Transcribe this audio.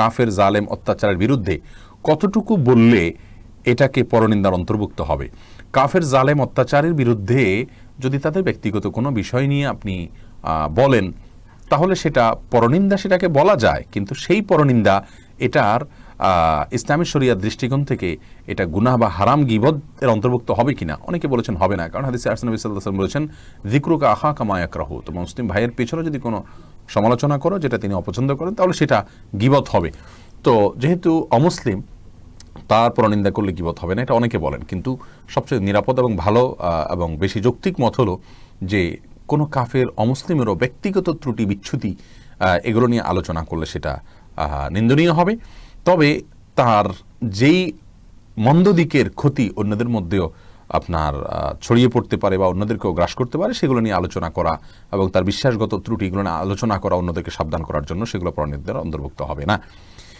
কাফের জালেম অত্যাচারের বিরুদ্ধে কতটুকু বললে এটাকে পরনিন্দার অন্তর্ভুক্ত হবে? কাফের জালেম অত্যাচারের বিরুদ্ধে যদি তাদের ব্যক্তিগত কোনো বিষয় নিয়ে আপনি বলেন, তাহলে সেটা পরনিন্দা সেটাকে বলা যায়, কিন্তু সেই পরনিন্দা এটার ইসলামী শরিয়ার দৃষ্টিকোণ থেকে এটা গুনাহ বা হারাম গিবদ এর অন্তর্ভুক্ত হবে কিনা? অনেকে বলেছেন হবে না, কারণ হাদিসে আরসান নবী সাল্লাল্লাহু আলাইহি ওয়াসাল্লাম বলেছেন জিক্রুকা আহা কামায়াক রাহু তোমার মুসলিম ভাইয়ের পেছনে যদি কোনো সমালোচনা করো, যেটা তিনি অপছন্দ করেন, তাহলে সেটা গিবত হবে। তো যেহেতু অমুসলিম, তার পরনিন্দা করলে গিবত হবে না, এটা অনেকে বলেন। কিন্তু সবচেয়ে নিরাপদ এবং ভালো এবং বেশি যৌক্তিক মত হলো যে, কোনো কাফের অমুসলিমেরও ব্যক্তিগত ত্রুটি, বিচ্ছুতি এগুলো নিয়ে আলোচনা করলে সেটা নিন্দনীয় হবে। তবে তার যেই মন্দ দিকের ক্ষতি অন্যদের মধ্যেও আপনার ছড়িয়ে পড়তে পারে বা অন্যদেরকেও গ্রাস করতে পারে, সেগুলো নিয়ে আলোচনা করা এবং তার বিশ্বাসগত ত্রুটিগুলো নিয়ে আলোচনা করা, অন্যদেরকে সাবধান করার জন্য সেগুলো প্রণীতদের অন্তর্ভুক্ত হবে না।